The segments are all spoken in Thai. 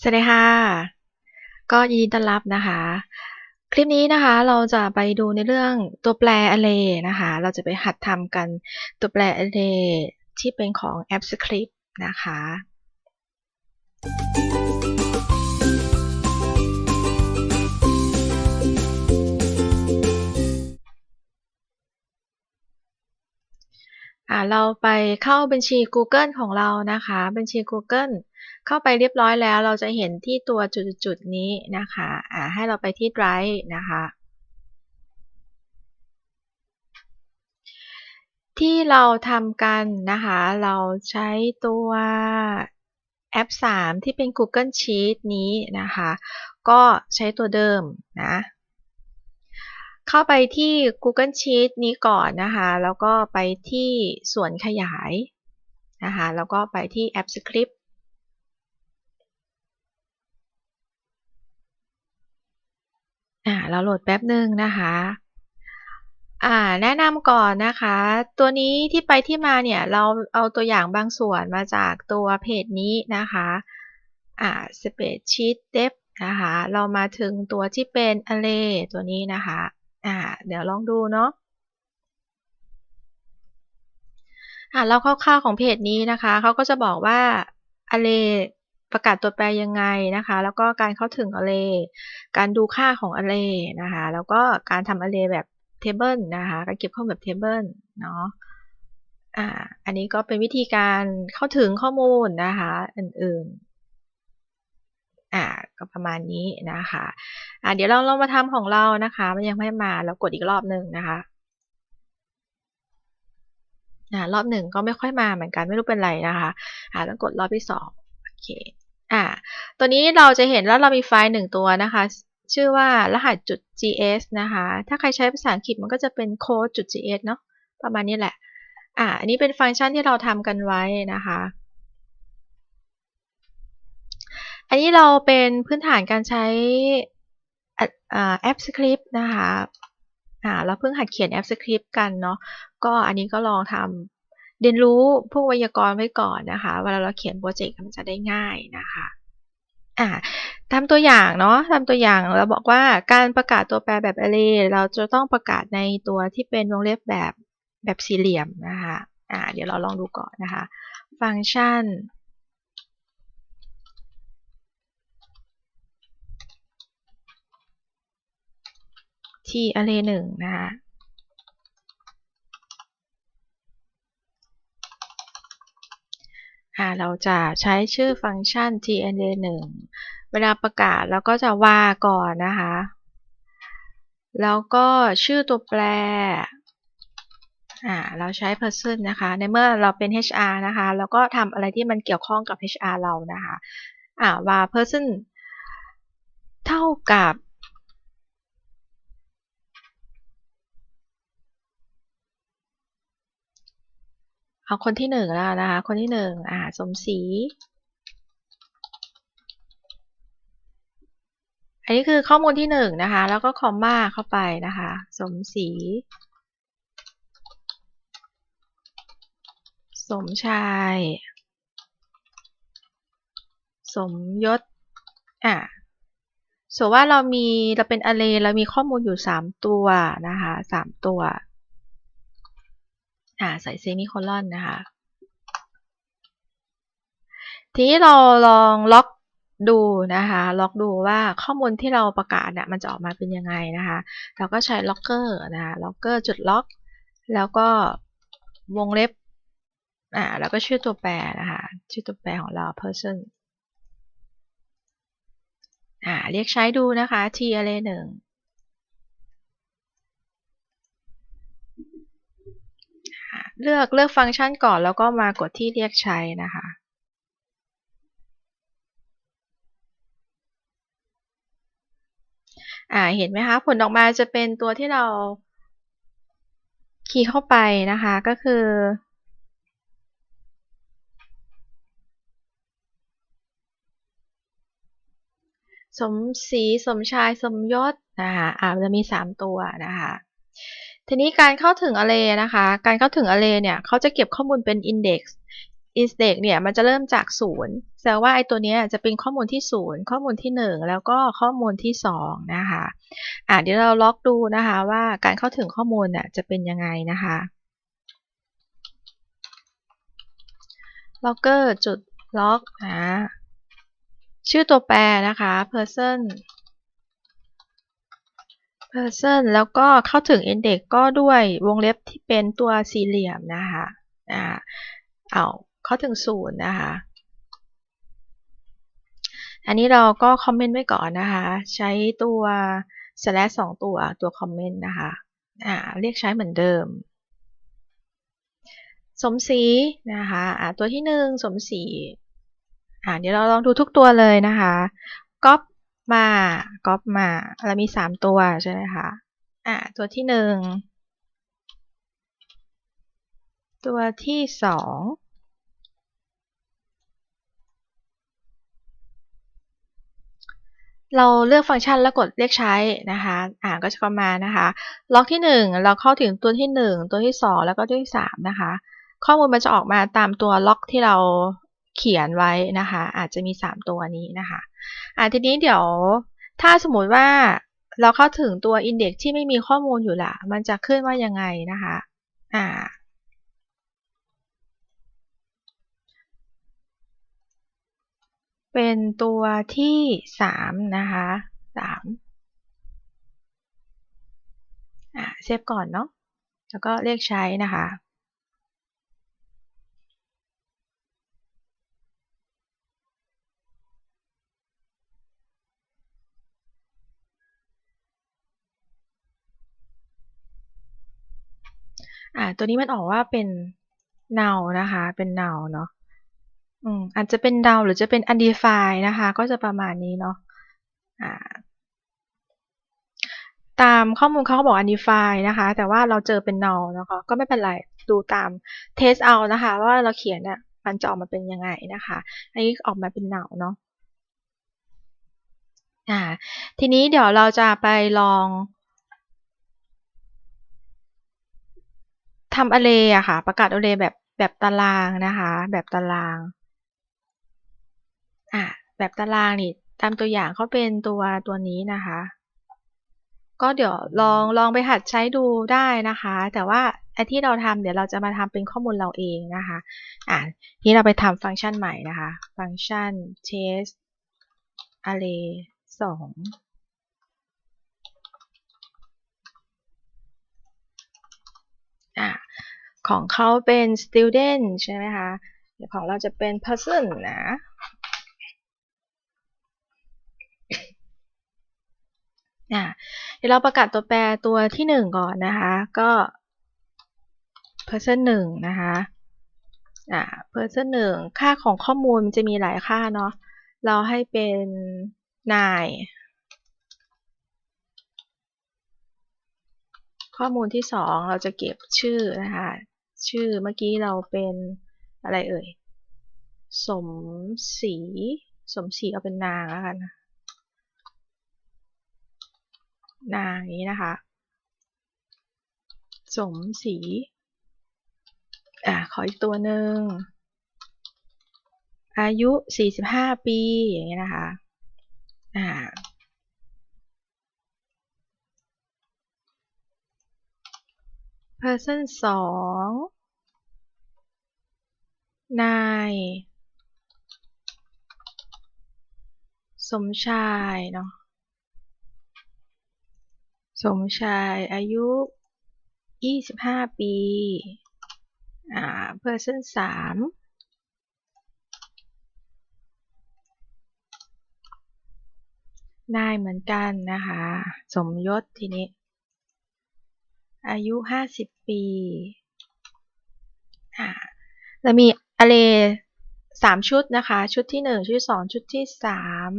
สวัสดีค่ะ ก็ยินดีต้อนรับนะคะ คลิปนี้นะคะเราจะไปดูในเรื่องตัวแปร array นะคะ เราจะไปหัดทำกันตัวแปร array ที่เป็นของ AppScript นะคะ เราไปเข้าบัญชี Google ของเรานะคะ บัญชี Google เข้าไปเรียบร้อยแล้วเราจะเห็นที่ตัวจุดๆนี้นะคะอ่าให้เราไปที่ Drive นะคะที่เราทำกันนะคะ เราใช้ตัวแอป 3 ที่เป็น Google Sheet นี้นะคะ ก็ใช้ตัวเดิมนะ เข้าไปที่ Google Sheet นี้ก่อนนะคะ แล้วก็ไปที่ส่วนขยายนะคะ แล้วก็ไปที่ App Script อ่าเราโหลดแป๊บหนึ่งนะคะอ่าแนะนำก่อนนะคะ ตัวนี้ที่ไปที่มาเนี่ยเราเอาตัวอย่างบางส่วนมาจากตัวเพจนี้นะคะอ่า Spreadsheet Dev นะคะเรามาถึงตัวที่เป็น Array ตัวนี้นะคะอ่าเดี๋ยวลองดูเนาะอ่าเราคร่าวๆของเพจนี้นะคะเขาก็จะบอกว่า Array ประกาศตัวแปรยังไงนะคะ แล้วก็การเข้าถึง Array การดูค่าของ Array นะคะ แล้วก็การทำ Array แบบ Table นะคะ การเก็บข้อมูลแบบ Table เนาะอ่า อันนี้ก็เป็นวิธีการเข้าถึงข้อมูลนะคะอื่นๆ อ่า ก็ประมาณนี้นะคะ อ่า เดี๋ยวเราลองมาทำของเรานะคะ มันยังไม่มา เรากดอีกรอบหนึ่งนะคะอ่ารอบหนึ่งก็ไม่ค่อยมาเหมือนกันไม่รู้เป็นไรนะคะอ่าต้องกดรอบที่สองโอเค อ่าตัวนี้เราจะเห็นแล้วเรามีไฟล์หนึ่งตัวนะคะ ชื่อว่ารหัสจุด .gs นะคะ ถ้าใครใช้ภาษาอังกฤษมันก็จะเป็น code .gs เนาะประมาณนี้แหละ อ่า อันนี้เป็นฟังก์ชันที่เราทำกันไว้นะคะ อันนี้เราเป็นพื้นฐานการใช้แอปสคริปต์นะคะ อ่า เราเพิ่งหัดเขียนแอปสคริปต์กันเนาะ ก็อันนี้ก็ลองทำ เรียนรู้พวกไวยากรณ์ไว้ก่อนนะคะ เวลาเราเขียนโปรเจกต์มันจะได้ง่ายนะคะอ่าทำตัวอย่างเนาะทำตัวอย่างเราบอกว่าการประกาศตัวแปรแบบ array เราจะต้องประกาศในตัวที่เป็นวงเล็บแบบแบบสี่เหลี่ยมนะคะอ่าเดี๋ยวเราลองดูก่อนนะคะ ฟังก์ชัน t array หนึ่งนะคะ เราจะใช้ชื่อฟังก์ชัน t array 1เวลาประกาศเราก็จะว่าก่อนนะคะ แล้วก็ชื่อตัวแปรเราใช้ person นะคะ ในเมื่อเราเป็น HR นะคะ แล้วก็ทำอะไรที่มันเกี่ยวข้องกับ HR เรานะคะว่า person เท่ากับ เอาคนที่หนึ่งแล้วนะคะ คนที่หนึ่งอ่าสมศรีอันนี้คือข้อมูลที่หนึ่งนะคะ แล้วก็คอมมาเข้าไปนะคะ สมศรีสมชาย สมยศอะสมว่าเรามีเราเป็น array เรามีข้อมูลอยู่ 3 ตัวนะคะ 3 ตัว อ่าใส่เซมิโคลอนนะคะ ทีนี้เราลองล็อกดูนะคะ ล็อกดูว่าข้อมูลที่เราประกาศเนี่ยมันจะออกมาเป็นยังไงนะคะ เราก็ใช้ล็อกเกอร์นะคะล็อกเกอร์จุดล็อก แล้วก็วงเล็บอ่าแล้วก็ชื่อตัวแปรนะคะ ชื่อตัวแปรของเรา person อ่าเรียกใช้ดูนะคะ t array 1 เลือกเลือกฟังก์ชันก่อนแล้วก็มากดที่เรียกใช้นะคะ อ่าเห็นไหมคะ ผลออกมาจะเป็นตัวที่เราคีย์เข้าไปนะคะก็คือ สมศรีสมชายสมยศนะคะอ่าจะมี 3 ตัวนะคะ ทีนี้การเข้าถึง array นะคะ การเข้าถึง array เนี่ยเขาจะเก็บข้อมูลเป็น index index เนี่ยมันจะเริ่มจากศูนย์แสดงว่าไอ้ตัวนี้จะเป็นข้อมูลที่ศูนย์ข้อมูลที่หนึ่งแล้วก็ข้อมูลที่สองนะคะอะเดี๋ยวเราล็อกดูนะคะว่าการเข้าถึงข้อมูลน่ยจะเป็นยังไงนะคะ logger จุด log นะชื่อตัวแปรนะคะ person person แล้วก็เข้าถึง index ก็ด้วยวงเล็บที่เป็นตัวสี่เหลี่ยมนะคะอ่าเอาเข้าถึงศูนย์นะคะ อันนี้เราก็คอมเมนต์ไว้ก่อนนะคะ ใช้ตัว slash สองตัวตัวคอมเมนต์นะคะอ่าเรียกใช้เหมือนเดิม สมสีนะคะอ่าตัวที่หนึ่งสมสีอ่าเดี๋ยวเราลองดูทุกตัวเลยนะคะ ก๊อป มาก๊อปมาเรามีสามตัวใช่ไหมคะอ่าตัวที่หนึ่งตัวที่สองเราเลือกฟังก์ชันแล้วกดเรียกใช้นะคะ อ่าก็จะเข้ามานะคะ ล็อกที่ 1 เราเข้าถึงตัวที่ 1 ตัวที่ 2 แล้วก็ตัวที่ 3 นะคะ ข้อมูลมันจะออกมาตามตัวล็อกที่เราเขียนไว้นะคะ อาจจะมี 3 ตัวนี้นะคะ อ่าทีนี้เดี๋ยวถ้าสมมติว่าเราเข้าถึงตัว index ที่ไม่มีข้อมูลอยู่ละมันจะขึ้นว่ายังไงนะคะ อ่า เป็นตัวที่สามนะคะสามอ่าเซฟก่อนเนาะแล้วก็เรียกใช้นะคะ อ่า ตัวนี้มันออกว่าเป็น null นะคะ เป็น null เนาะ อืม อาจจะเป็นดาหรือจะเป็น undefined นะคะ ก็จะประมาณนี้เนาะ อ่า ตามข้อมูลเขาบอก undefined นะคะ แต่ว่าเราเจอเป็น null นะคะ ก็ไม่เป็นไร ดูตาม test เอานะคะ ว่าเราเขียนเนี่ยมันจะออกมาเป็นยังไงนะคะ อันนี้ออกมาเป็น null เนาะ อ่า ทีนี้เดี๋ยวเราจะไปลอง ทำ array อะค่ะ ประกาศ array แบบแบบตารางนะคะ แบบตารางอะแบบตารางนี่ตามตัวอย่างเขาเป็นตัวตัวนี้นะคะ ก็เดี๋ยวลองลองไปหัดใช้ดูได้นะคะ แต่ว่าไอ้ที่เราทำเดี๋ยวเราจะมาทำเป็นข้อมูลเราเองนะคะอะนี้เราไปทำฟังก์ชันใหม่นะคะ ฟังก์ชัน test array 2 ของเขาเป็น student ใช่ไหมคะเดี๋ยวของเราจะเป็น person นะเดี๋ยวเราประกาศตัวแปรตัวที่ 1 ก่อนนะคะ ก็ person 1 นะคะอ่ person 1 ค่าของข้อมูลมันจะมีหลายค่าเนาะ เราให้เป็น 9 ข้อมูลที่สองเราจะเก็บชื่อนะคะชื่อเมื่อกี้เราเป็นอะไรเอ่ย สมศรีสมศรีเอาเป็นนางแล้วกันนางนี้นะคะ สมศรีอ่าขออีกตัวหนึ่งอายุ 45 ปีอย่างนี้ยนะคะอ่า person สองนายสมชายเนาะสมชายอายุ 25 ปี อ่า person 3นายเหมือนกันนะคะ สมยศทีนี้ อายุ50ปีค่ะแล้วมีอะเลสามชุดนะคะ ชุดที่หนึ่งชุดที่สองชุดที่สาม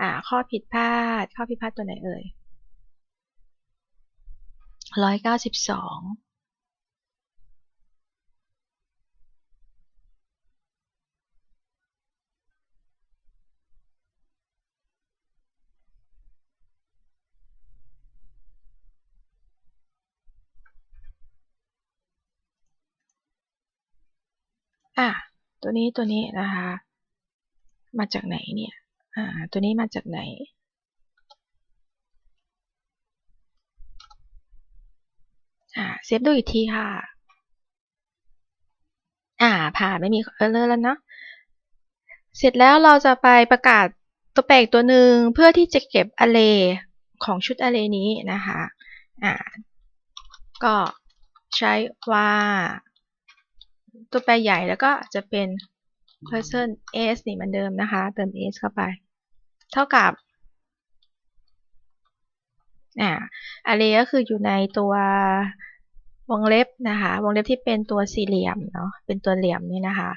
อ่า ข้อผิดพลาด ข้อผิดพลาดตัวไหนเอ่ยร้อยเก้าสิบสอง อะตัวนี้ตัวนี้นะคะ มาจากไหนเนี่ยอ่าตัวนี้มาจากไหน อ่าเซฟดูอีกทีค่ะ อ่าผ่านไม่มีเออร์แล้วเนาะเสร็จแล้วเราจะไปประกาศตัวแปลกตัวหนึ่งเพื่อที่จะเก็บ array ของชุด array นี้นะคะ อ่า ก็ใช้ว่า ตัวแปรใหญ่แล้วก็จะเป็น person s นี่เหมือนเดิมนะคะ เติม s เข้าไป เท่ากับอ่า array ก็คืออยู่ในตัววงเล็บนะคะ วงเล็บที่เป็นตัวสี่เหลี่ยมเนาะ เป็นตัวเหลี่ยมนี่นะคะ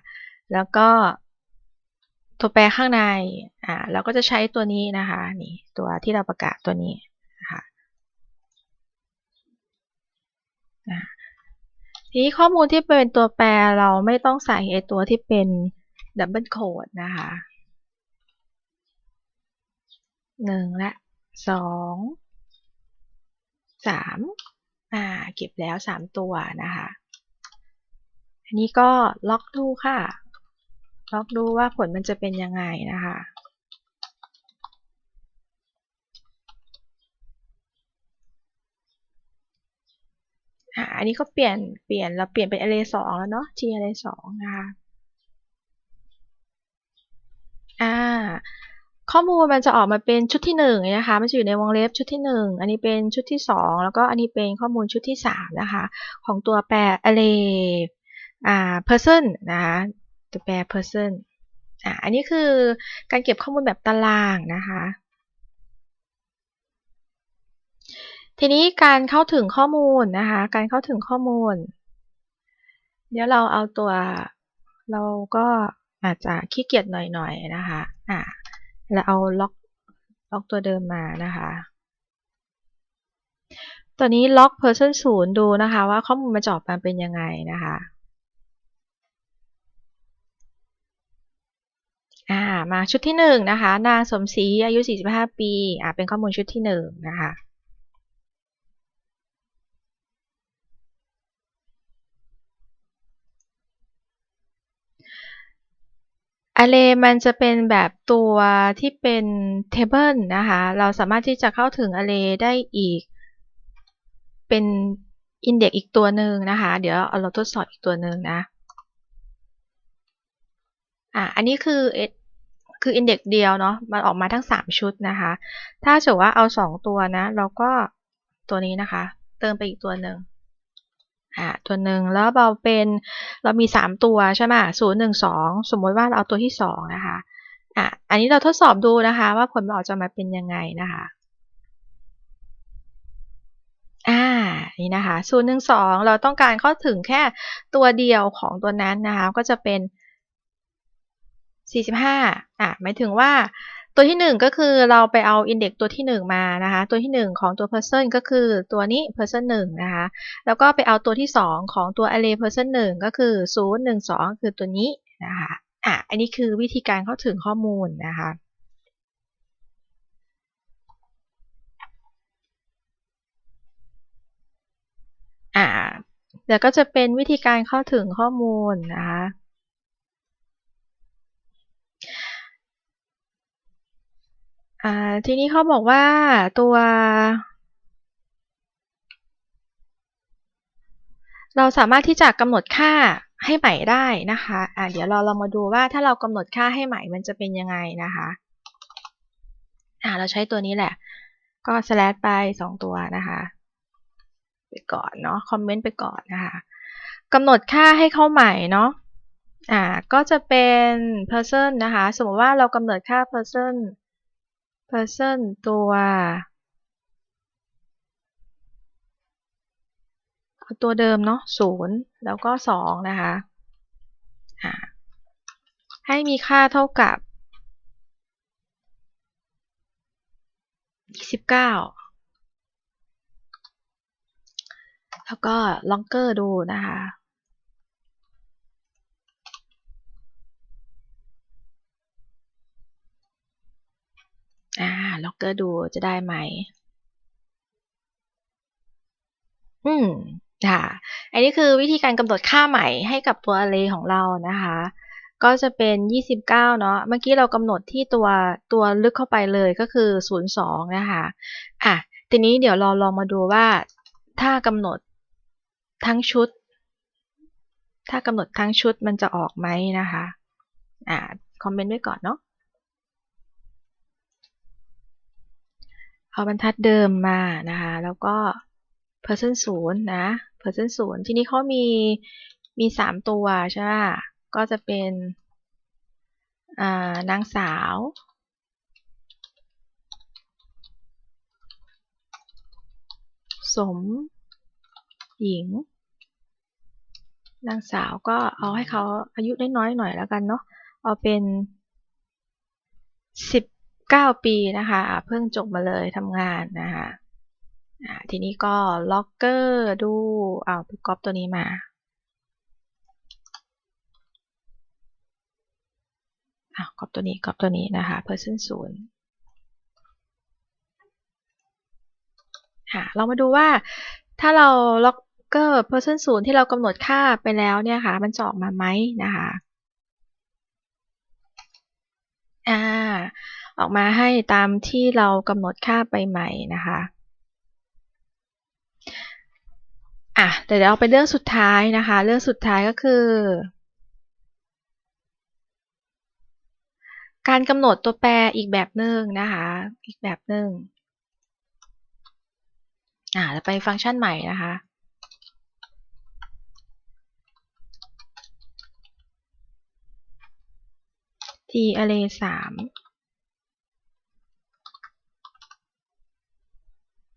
แล้วก็ตัวแปรข้างใน อ่า เราก็จะใช้ตัวนี้นะคะ นี่ ตัวที่เราประกาศตัวนี้นะคะ ทีนี้ข้อมูลที่เป็นตัวแปรเราไม่ต้องใส่ไอตัวที่เป็นดับเบิลโคดนะคะหนึ่งและสองสามอ่าเก็บแล้วสามตัวนะคะอันนี้ก็ล็อกดูค่ะ ล็อกดูว่าผลมันจะเป็นยังไงนะคะ อันนี้ก็เปลี่ยนเปลี่ยนเราเปลี่ยนเป็น array 2แล้วเนาะ t array 2นะคะอ่าข้อมูลมันจะออกมาเป็นชุดที่1นะคะ มันจะอยู่ในวงเล็บชุดที่ 1 อันนี้เป็นชุดที่ 2 แล้วก็อันนี้เป็นข้อมูลชุดที่ 3 นะคะ ของตัวแปร array อ่า person นะคะตัวแปร person อ่าอันนี้คือการเก็บข้อมูลแบบตารางนะคะ ทีนี้การเข้าถึงข้อมูลนะคะ การเข้าถึงข้อมูล เดี๋ยวเราเอาตัวเราก็อาจจะขี้เกียจหน่อยๆนะคะ อ่าแล้วเอาล็อกล็อกตัวเดิมมานะคะ ตัวนี้ล็อก person 0ดูนะคะ ว่าข้อมูลมาจอบมาเป็นยังไงนะคะอ่ามาชุดที่1นะคะ นางสมศรีอายุ 45 ปีอ่าเป็นข้อมูลชุดที่1นะคะ อ r r a y มันจะเป็นแบบตัวที่เป็น table นะคะ เราสามารถที่จะเข้าถึง array ได้อีก เป็น index อีกตัวหนึ่งนะคะ เดี๋ยวเราทดสอบอีกตัวหนึ่งนะ อะ อันนี้คือคือ index เดียวเนาะ มันออกมาทั้ง 3 ชุดนะคะ ถ้าเกิดว่าเอา 2 ตัวนะ เราก็ตัวนี้นะคะ เติมไปอีกตัวหนึ่ง อ่าตัวหนึ่งแล้วเราเป็นเรามี 3 ตัวใช่ไหมศูนย์หนึ่งสองสมมติว่าเราเอาตัวที่ 2 นะคะอะอันนี้เราทดสอบดูนะคะว่าผลมันออกจะมาเป็นยังไงนะคะอ่านี่นะคะศูนย์หนึ่งสองเราต้องการเข้าถึงแค่ตัวเดียวของตัวนั้นนะคะก็จะเป็น 45อะหมายถึงว่า ตัวที่ 1 ก็คือเราไปเอา index ตัวที่ 1 มานะคะ ตัวที่ 1 ของตัว person ก็คือตัวนี้ person 1นะคะ แล้วก็ไปเอาตัวที่ 2 ของตัว array person 1 ก็คือ 0 1 2 คือตัวนี้นะคะอะอันนี้คือวิธีการเข้าถึงข้อมูลนะคะอ่าเดี๋ยวก็จะเป็นวิธีการเข้าถึงข้อมูลนะคะ ทีนี้เขาบอกว่าตัว เราสามารถที่จะกำหนดค่าให้ใหม่ได้นะคะะเดี๋ยวเราลองมาดูว่าถ้าเรากำหนดค่าให้ใหม่มันจะเป็นยังไงนะคะะเราใช้ตัวนี้แหละ ก็ slash ไป 2 ตัวนะคะไปก่อนเนาะคอมเมนต์ไปก่อนนะคะกำหนดค่าให้เข้าใหม่เนาะอ่าก็จะเป็น person นะคะ สมมติว่าเรากำหนดค่า person person ตัว เอาตัวเดิมเนาะศูนย์แล้วก็สองนะคะให้มีค่าเท่ากับยี่สิบเก้าแล้วก็ลองเกอร์ดูนะคะ อ่า ล็อกเกอร์ดูจะได้ไหม อืม ค่ะ อันนี้คือวิธีการกำหนดค่าใหม่ให้กับตัว array ของเรานะคะ ก็จะเป็น 29 เนาะ เมื่อกี้เรากำหนดที่ตัวตัวลึกเข้าไปเลยก็คือ 02 นะคะ อะ ทีนี้เดี๋ยวเราลองมาดูว่าถ้ากำหนดทั้งชุด ถ้ากำหนดทั้งชุดมันจะออกไหมนะคะ อ่า คอมเมนต์ไว้ก่อนเนาะ เอาบรรทัดเดิมมานะคะ แล้วก็ person 0นะ person 0 ทีนี้เขามีมี 3 ตัวใช่ไหมก็จะเป็นนางสาว สม หญิง นางสาวก็เอาให้เขาอายุน้อยๆหน่อยแล้วกันเนาะ เอาเป็น 9 ปีนะคะเพิ่งจบมาเลยทำงานนะคะทีนี้ก็ล็อกเกอร์ดูเอาไปก๊อปตัวนี้มาอะก๊อปตัวนี้ก๊อปตัวนี้นะคะ person ศูนย์เรามาดูว่าถ้าเราล็อกเกอร์ person ศูนย์ที่เรากำหนดค่าไปแล้วเนี่ยค่ะ มันจะออกมาไหมนะคะอ่า ออกมาให้ตามที่เรากำหนดค่าไปใหม่นะคะอะแต่เดี๋ยวเอาไปเรื่องสุดท้ายนะคะ เรื่องสุดท้ายก็คือ การกำหนดตัวแปรอีกแบบหนึ่งนะคะ อีกแบบหนึ่งอ่าจะไปฟังก์ชันใหม่นะคะ t array 3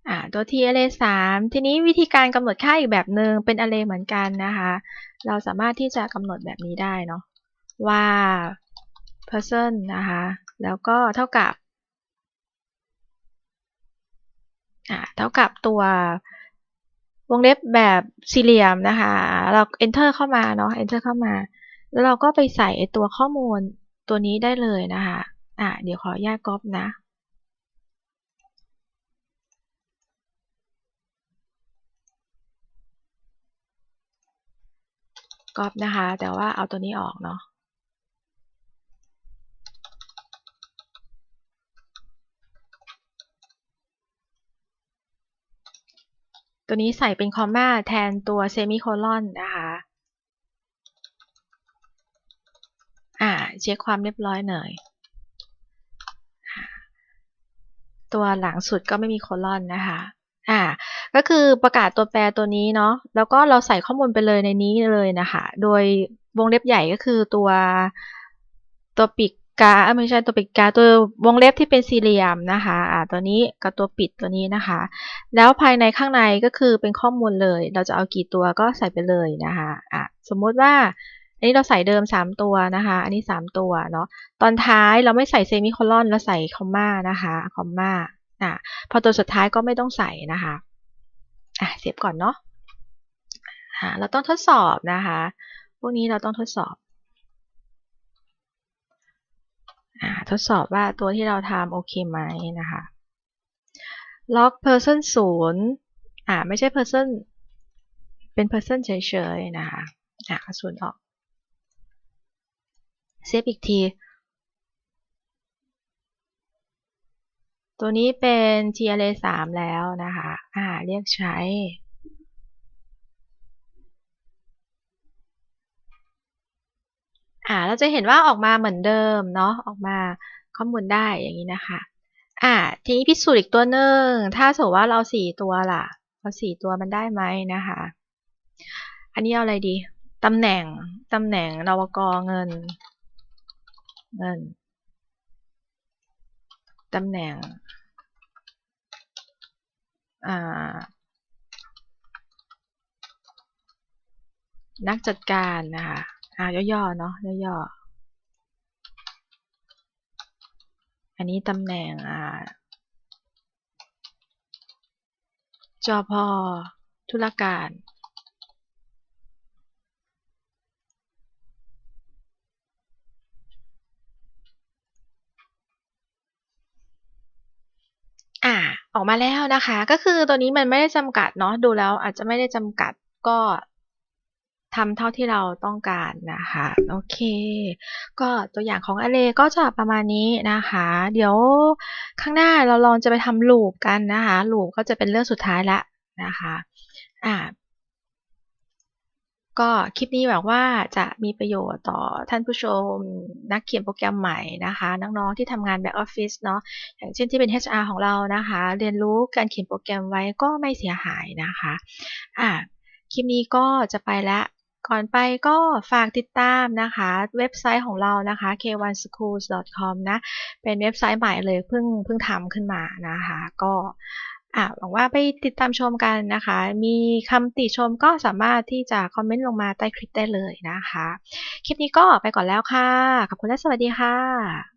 อ่าตัว t array 3ทีนี้วิธีการกำหนดค่าอีกแบบหนึ่งเป็น array เหมือนกันนะคะ เราสามารถที่จะกำหนดแบบนี้ได้เนาะว่า person นะคะ แล้วก็เท่ากับอ่าเท่ากับตัววงเล็บแบบสี่เหลี่ยมนะคะ เรา enter เข้ามาเนาะ enter เข้ามา แล้วเราก็ไปใส่ตัวข้อมูลตัวนี้ได้เลยนะคะ อ่าเดี๋ยวขอแยกก๊อปนะ ก๊อปนะคะ แต่ว่าเอาตัวนี้ออกเนาะตัวนี้ใส่เป็นคอมมาแทนตัวเซมิโคลอนนะคะ อ่า เช็คความเรียบร้อยหน่อย ตัวหลังสุดก็ไม่มีโคลอนนะคะ อ่า ก็คือประกาศตัวแปรตัวนี้เนาะแล้วก็เราใส่ข้อมูลไปเลยในนี้เลยนะคะโดยวงเล็บใหญ่ก็คือตัวตัวปิดกาไม่ใช่ตัวปิดกาตัววงเล็บที่เป็นสี่เหลี่ยมนะคะอ่าตัวนี้กับตัวปิดตัวนี้นะคะ แล้วภายในข้างในก็คือเป็นข้อมูลเลย เราจะเอากี่ตัวก็ใส่ไปเลยนะคะอะสมมุติว่าอันนี้เราใส่เดิม 3 ตัวนะคะ อันนี้ 3 ตัวเนาะตอนท้ายเราไม่ใส่เซมิโคลอนเราใส่คอมมานะคะคอมมาอะพอตัวสุดท้ายก็ไม่ต้องใส่นะคะ อะเสียบก่อนเนาะะเราต้องทดสอบนะคะ พวกนี้เราต้องทดสอบอทดสอบว่าตัวที่เราทำโอเคไหมนะคะ log person 0อ่าไม่ใช่ person เป็น person เฉยๆนะคะอ่าศูนย์ออกเซฟอีกที ตัวนี้เป็น t array 3แล้วนะคะ อ่า เรียกใช้ อ่า เราจะเห็นว่าออกมาเหมือนเดิมเนาะ ออกมาข้อมูลได้อย่างนี้นะคะ อ่า ทีนี้พิสูจน์อีกตัวหนึ่ง ถ้าสมมติว่าเราสี่ตัวล่ะ เราสี่ตัวมันได้ไหมนะคะ อันนี้เอาอะไรดี ตำแหน่ง ตำแหน่งนวกเงิน เงิน ตำแหน่ง นักจัดการนะคะอ่าย่อๆเนาะย่อๆอันนี้ตำแหน่งอ่าจอพอธุรการ อ่าออก มาแล้วนะคะ ก็คือตัวนี้มันไม่ได้จำกัดเนาะดูแล้วอาจจะไม่ได้จำกัดก็ทำเท่าที่เราต้องการนะคะโอเค ก็ตัวอย่างของอเลก็จะประมาณนี้นะคะ เดี๋ยวข้างหน้าเราลองจะไปทำลูกกันนะคะลูปก็จะเป็นเรื่องสุดท้ายละนะคะอ่า ก็คลิปนี้หวังว่าจะมีประโยชน์ต่อท่านผู้ชม นักเขียนโปรแกรมใหม่นะคะ น้องๆที่ทำงาน back office เนาะอย่างเช่นที่เป็น HR ของเรานะคะ เรียนรู้การเขียนโปรแกรมไว้ก็ไม่เสียหายนะคะอ่าคลิปนี้ก็จะไปแล้วก่อนไปก็ฝากติดตามนะคะ เว็บไซต์ของเรานะคะ k1schools.com นะ เป็นเว็บไซต์ใหม่เลยเพิ่งเพิ่งทำขึ้นมานะคะ ก็ อะหวังว่าไปติดตามชมกันนะคะ มีคำติชมก็สามารถที่จะคอมเมนต์ลงมาใต้คลิปได้เลยนะคะ คลิปนี้ก็ไปก่อนแล้วค่ะ ขอบคุณและสวัสดีค่ะ